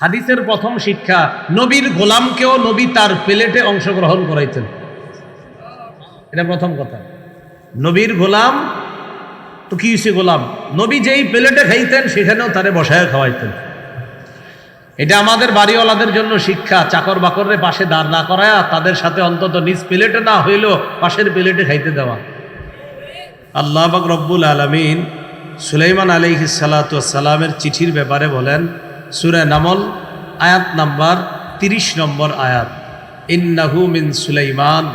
হাদিসের প্রথম শিক্ষা, নবীর গোলামকেও নবী তার প্লেটে অংশগ্রহণ করাইতেন। এটা প্রথম কথা। নবীর গোলাম, তো কি হয়েছে গোলাম? নবী যেই প্লেটে খাইতেন, সেখানেও তারে বসায় খাওয়াইতেন। এটা আমাদের বাড়িওয়ালাদের জন্য শিক্ষা, চাকর বাকরের পাশে দাঁড় না করায়া, তাদের সাথে অন্তত নিজ প্লেটে না হইলেও পাশের প্লেটে খাইতে দেওয়া। আল্লাহ রব্বুল আলমিন সুলাইমান আলিহি সালাতামের চিঠির ব্যাপারে বলেন সুরে নামল, আয়াত নাম্বার তিরিশ নম্বর আয়াত। ইন্নাহু মিন সুলাইমান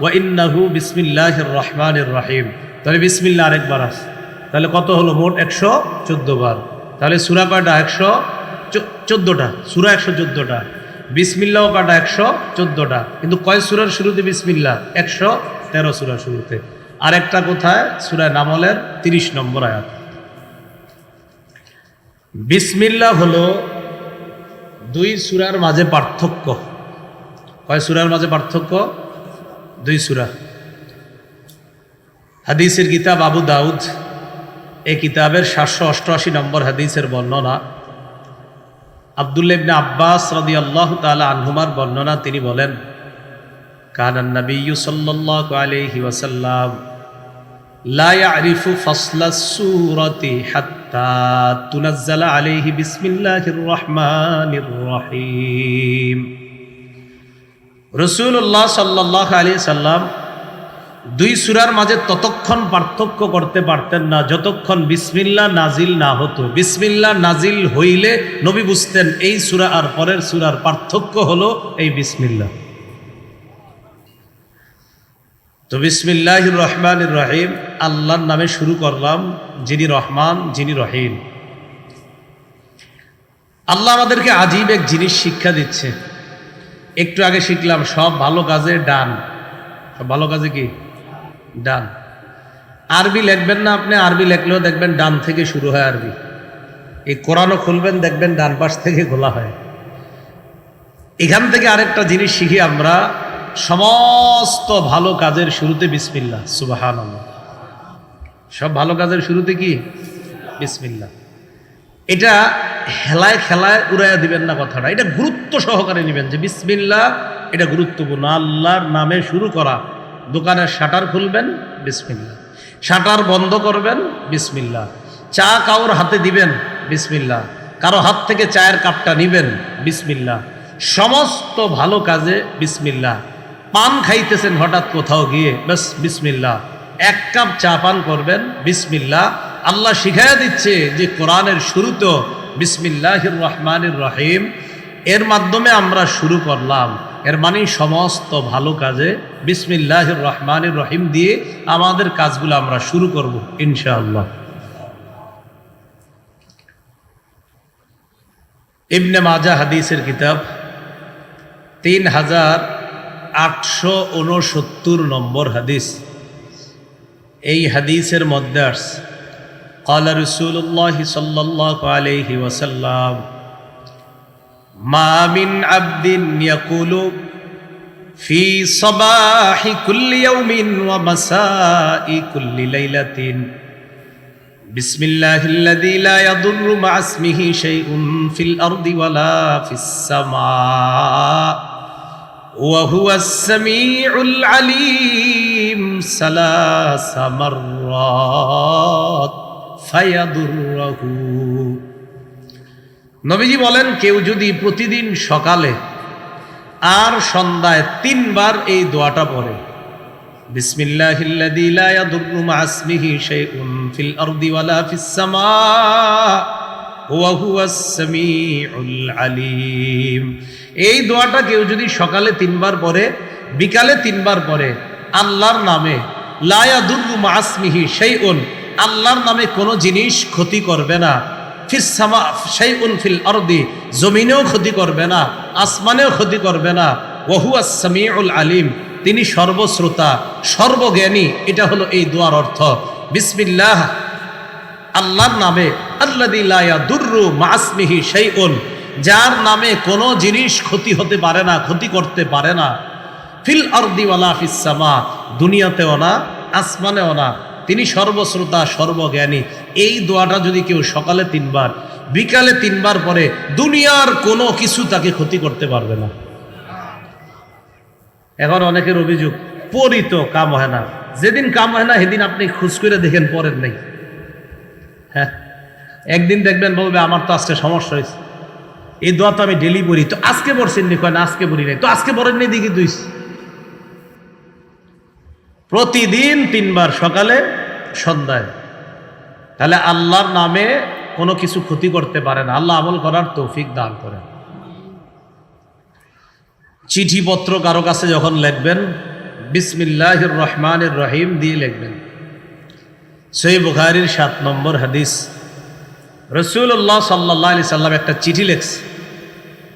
ওয়া ইন্নাহু বিসমিল্লাহ রহমান রাহিম। তাহলে বিসমিল্লা আরেকবার আস। তাহলে কত হলো মোট? একশো চোদ্দ বার। তাহলে সুরা কয়টা? একশো চোদ্দোটা সুরা একশো চোদ্দোটা বিসমিল্লাও কাটা একশো চোদ্দোটা কিন্তু কয় সুরার শুরুতে বিসমিল্লা একশো তেরো সুরার শুরুতে। আরেকটা কোথায়? সুরায় নামলের তিরিশ নম্বর আয়াত। বিসমিল্লা হলো দুই সুরার মাঝে পার্থক্য। কয় সুরার মাঝে পার্থক্য? দুই সুরা। হাদিসের কিতাব আবু দাউদ, এই কিতাবের সাতশো অষ্টআশি নম্বর হাদিসের বর্ণনা। আবদুল্লাবনে আব্বাস রদি আল্লাহ তালা আনহুমার বর্ণনা, তিনি বলেন কানান নবী ওয়াসাল্লাম লা ইয়ারিফু ফাসলা সূরাতি হাত্তা দুই সুরার মাঝে ততক্ষণ পার্থক্য করতে পারতেন না, যতক্ষণ বিসমিল্লা নাজিল না হতো। বিসমিল্লা নাজিল হইলে নবী বুঝতেন এই সুরা আর পরের সুরার পার্থক্য হলো এই বিসমিল্লা। তো বিসমিল্লাহ রহমান রহিম, আল্লাহর নামে শুরু করলাম যিনি রহমান, যিনি রহিম। আল্লাহ আমাদেরকে আজীব এক জিনিস শিক্ষা দিচ্ছে। একটু আগে শিখলাম, সব ভালো কাজে ডান। সব ভালো কাজে কি? ডান। আরবি লিখবেন না আপনি, আরবি লেখলেও দেখবেন ডান থেকে শুরু হয় আরবি। এই কোরআনও খুলবেন, দেখবেন ডান পাশ থেকে খোলা হয়। এখান থেকে আরেকটা জিনিস শিখি আমরা সমস্ত ভালো কাজের শুরুতে বিসমিল্লা সুবাহান সব ভালো কাজের শুরুতে কি? বিসমিল্লা এটা হেলায় খেলায় উড়াইয়া দিবেন না কথাটা। এটা গুরুত্ব সহকারে নেবেন যে বিসমিল্লা এটা গুরুত্বপূর্ণ। আল্লাহর নামে শুরু করা। দোকানের শাটার খুলবেন বিসমিল্লা শাটার বন্ধ করবেন বিসমিল্লা চা কাউর হাতে দিবেন বিসমিল্লা কারও হাত থেকে চায়ের কাপটা নিবেন বিসমিল্লা সমস্ত ভালো কাজে বিসমিল্লা পান খাইতেছেন হঠাৎ কোথাও গিয়ে বেশ বিসমিল্লা এক কাপ চা পান করবেন বিসমিল্লা আল্লাহ শিখাইয়া দিচ্ছে যে কোরআনের শুরুতেও বিসমিল্লাহ রহমানির রহিম, এর মাধ্যমে আমরা শুরু করলাম। এর মানে সমস্ত ভালো কাজে বিসমিল্লাহ রহমানির রহিম দিয়ে আমাদের কাজগুলো আমরা শুরু করব, ইনশাআল্লাহ। ইবনে মাজা হাদিসের কিতাব তিন হাজার আটশো উনসত্তর নম্বর হাদিস এই হাদিসের মধ্যে আস قال رسول الله صلى الله عليه وسلم ما من عبد يقول في صباح كل يوم ومساء كل ليلة بسم الله الذي لا يضر مع اسمه شيء في الأرض ولا في السماء وهو السميع العليم ثلاث مرات فيضره নবীজি বলেন কেউ যদি প্রতিদিন সকালে আর সন্ধ্যায় তিনবার এই দোয়াটা পড়ে বিসমিল্লাহিল্লাযী লা ইয়াদুররু মা ইসমিহি শাইউন ফিল আরদি ওয়ালা ফিস সামা ওয়া হুয়াস সামিউল আলিম। এই দোয়াটা কেউ যদি সকালে তিনবার পড়ে, বিকালে তিনবার পড়ে, আল্লাহর নামে, লা ইয়াদুররু মা ইসমিহি শাইউন, আল্লাহর নামে কোনো জিনিস ক্ষতি করবে না। ফিসামা শাইউন ফিল আরদি, জমিনেও ক্ষতি করবে না, আসমানেও ক্ষতি করবে না। ওহু আসামিউল আলিম, তিনি সর্বশ্রোতা, সর্বজ্ঞানী, এটা হলো এই দোয়ার অর্থ। বিসমিল্লাহ। আল্লাহর নামে আল্লাহ মাসমিহি শাইউন, যার নামে কোনো জিনিস ক্ষতি হতে পারে না, ক্ষতি করতে পারে না। ফিল ফিসামা দুনিয়াতেও না, আসমানেও না। তিনি সর্বশ্রোতা, সর্বজ্ঞানী। এই দোয়াটা যদি কেউ সকালে তিনবার, বিকালে তিনবার পরে দুনিয়ার কোনো কিছু তাকে ক্ষতি করতে পারবে না। এখন অনেকের অভিযোগ, পরিত কাম হয় না। যেদিন কাম হয় না, সেদিন আপনি খুশ করে দেখেন, পরের নেই। হ্যাঁ? একদিন দেখবেন বলবে, আমার তো আজকে সমস্যা হয়েছে এই দোয়া তো আমি ডেলি পড়ি। তো আজকে পড়ছেন নি কয়, না, আজকে পড়ি নাই। তো আজকে পড়েন নি দিকে দুই প্রতিদিন তিনবার সকালে, সন্ধ্যায়। তাহলে আল্লাহর নামে কোনো কিছু ক্ষতি করতে পারে না। আল্লাহ আমল করার তৌফিক দান করেন। চিঠিপত্র কারও কাছে যখন লিখবেন বিসমিল্লাহ রহমানের রহিম দিয়ে লিখবেন। সই বুখারির সাত নম্বর হাদিস। রসুল্লাহ সাল্লাহ আলি সাল্লাম একটা চিঠি লেখছে।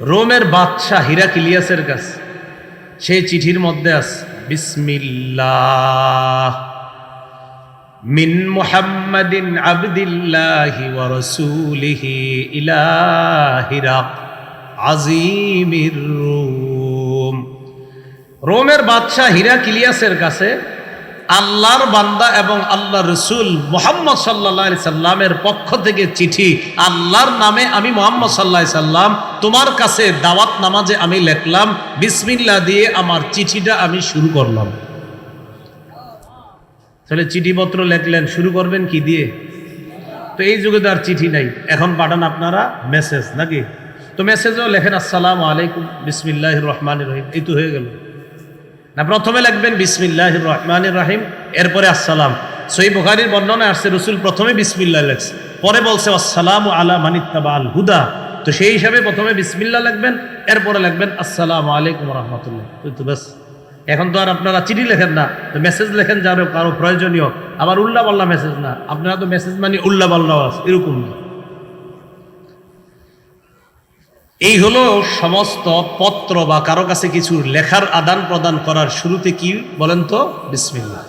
রোমের বাদশাহ হিরাকিলিয়াসের কাছে। সেই চিঠির মধ্যে আছে, বিসমিল্লাহ, মিন মুহাম্মাদিন আবদিল্লাহি ওয়া রাসূলিহি ইলা হিরাক আজিমির রোম। রোমের বাদশাহ হিরাকিলিয়াসের কাছে আল্লাহর বান্দা এবং আল্লাহ রসুল মোহাম্মদ সাল্লা সাল্লামের পক্ষ থেকে চিঠি, আল্লাহর নামে আমি মোহাম্মদ সাল্লাহ সাল্লাম, তোমার কাছে দাওয়াত নামাজে আমি লেখলাম বিসমিল্লা দিয়ে আমার চিঠিটা আমি শুরু করলাম। তাহলে চিঠিপত্র লেখলেন, শুরু করবেন কি দিয়ে? তো এই যুগে তো আর চিঠি নাই, এখন পাঠান আপনারা মেসেজ নাকি? তো মেসেজও লেখেন, আসসালাম আলাইকুম বিসমিল্লাহ রহমান রহিম, এই তো হয়ে গেল। না, প্রথমে লিখবেন বিসমিল্লাহ রহমান রাহিম, এরপরে আসসালাম। সই বুখারির বর্ণনা আসছে, রসুল প্রথমে বিসমিল্লা লেখছে, পরে বলছে, আসসালাম আলা মানিত্তাবা আল হুদা। তো সেই হিসাবে প্রথমে বিসমিল্লাহ লিখবেন, এরপরে লিখবেন, আসসালাম আলাইকুম রহমতুল্লাহ। তো ব্যাস। এখন তো আর আপনারা চিঠি লেখেন না, তো মেসেজ লেখেন যারও কারও প্রয়োজনীয়, আবার উল্লা পাল্লা মেসেজ না। আপনারা তো মেসেজ মানে উল্লা আছে, এরকম না। এই হলো সমস্ত পত্র বা কারও কাছে কিছু লেখার আদান প্রদান করার শুরুতে কি বলেন তো? বিসমিল্লা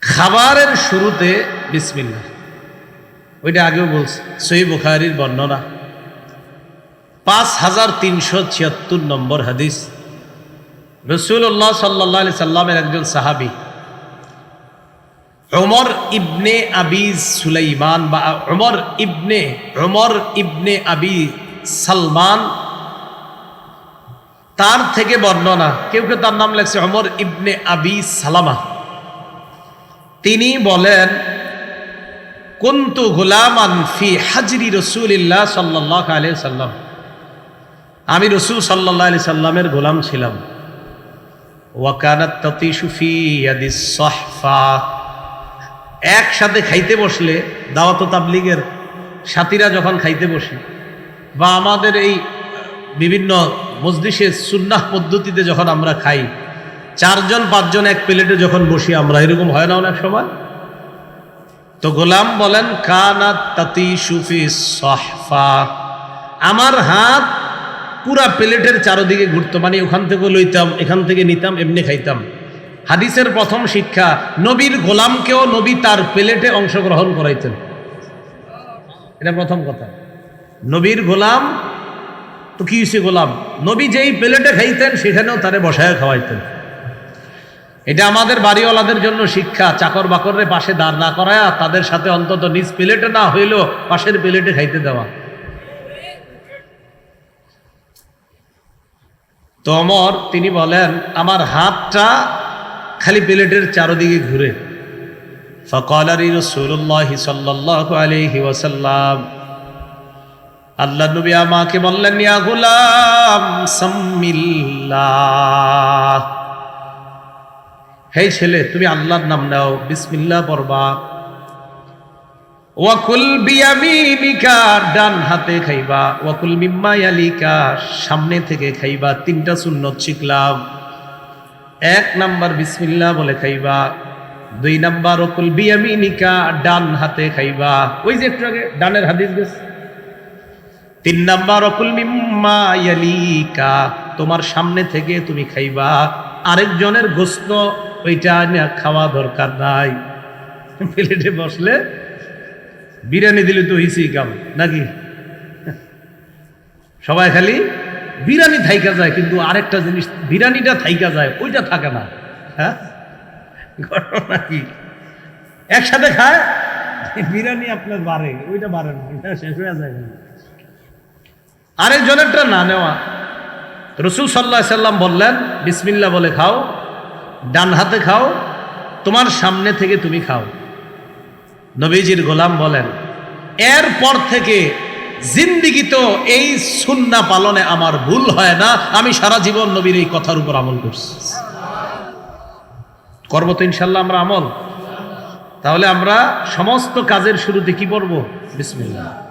খাবারের শুরুতে বিসমিল্লা ওইটা আগেও বলছি সই বুখারির বর্ণনা। পাঁচ হাজার তিনশো ছিয়াত্তর নম্বর হাদিস। রসুল্লাহ সাল্লাহ সাল্লামের একজন সাহাবি ওমর ইবনে আবি সুলাইমান বা ওমর ইবনে ওমর ইবনে আবি সালমান, তার থেকে বর্ণনা, কেউ কেউ তার নাম লেখছে ওমর ইবনে আবি সালামা। তিনি বলেন, কুন্তু গুলামান ফি হাজরি রসুলিল্লাহ সাল্লাহ আলি সাল্লাম। আমি রসুল সাল্লাহ আলি সাল্লামের গোলাম ছিলাম। ওয়াকানাত তাতিশু ফি ইয়াদিস সাহফা। একসাথে খাইতে বসলে দাওয়াত তাবলিগের সাথীরা যখন খাইতে বসি, বা আমাদের এই বিভিন্ন মসজিষে সুন্নাহ পদ্ধতিতে যখন আমরা খাই, চারজন, পাঁচজন এক প্লেটে যখন বসি আমরা, এরকম হয় না অনেক সময়? তো গোলাম বলেন কানাত তাতি সুফি সহফা। আমার হাত পুরা প্লেটের চারোদিকে ঘুরতো মানে ওখান থেকে লইতাম, এখান থেকে নিতাম, এমনি খাইতাম। হাদিসের প্রথম শিক্ষা, নবীর গোলামকেও নবী তার প্লেটে অংশগ্রহণ করাইতেন। এটা প্রথম কথা। নবীর গোলাম, তো কি হয়েছে গোলাম? নবী যেই প্লেটে খাইতেন, সেখানেও তারে বসায় খাওয়াইতেন। এটা আমাদের বাড়িওয়ালাদের জন্য শিক্ষা, চাকর বাকরের পাশে দাঁড় না করায়া, তাদের সাথে অন্তত নিজ প্লেটে না হইলেও পাশের প্লেটে খাইতে দেওয়া। তো অমর, তিনি বলেন, আমার হাতটা খালি প্লেটের চারদিকে ঘুরে। ফকাল আলী রসুল্লাহ সাল্লাহ আলহি ওয়াসাল্লাম। আল্লাহ নবী আমাকে বললেন, ইয়া গুলাম, সাম্মিল্লাহ। হে ছেলে, তুমি আল্লাহর নাম নাও। বিসমিল্লাহ পড়বা। ওয়াকুল বিয়ামিনিকা, ডান হাতে খাইবা। ওয়াকুল মিম্মা ইয়ালিকা, সামনে থেকে খাইবা। তিনটা সুন্নত শিখলাম। এক নাম্বার বিসমিল্লাহ বলে খাইবা, দুই নাম্বার ওকুল বিয়ামিনিকা, ডান হাতে খাইবা। ওই যে একটু আগে ডানের হাদিস গেছে। তিন নাম্বার অকুল মিম্মা ইয়ালিকা, তোমার সামনে থেকে তুমি খাইবা। আরেকজনের গোস্ত ওইটা খাওয়া দরকার নাই। প্লেটে বসলে বিরিয়ানি দিলে তো হইসি কাম, নাকি? সবাই খালি বিরিয়ানি থাইকা যায়, কিন্তু আরেকটা জিনিস, বিরিয়ানিটা থাইকা যায়, ওইটা থাকে না। হ্যাঁ? কি? একসাথে খায়, বিরিয়ানি আপনার বাড়ে, ওইটা বাড়ে না ওইটা শেষ হয়ে যায়। আরেকজনেরটা না নেওয়া। রসুল সাল্লাহ সাল্লাম বললেন বিসমিল্লা বলে খাও, ডান হাতে খাও, তোমার সামনে থেকে তুমি খাও। নবীজির গোলাম বলেন, এরপর থেকে জিন্দিগি তো এই সুন্না পালনে আমার ভুল হয় না, আমি সারা জীবন নবীর এই কথার উপর আমল করছি। করব তো ইনশাল্লাহ আমরা আমল। তাহলে আমরা সমস্ত কাজের শুরুতে কি পড়ব? বিসমিল্লাহ।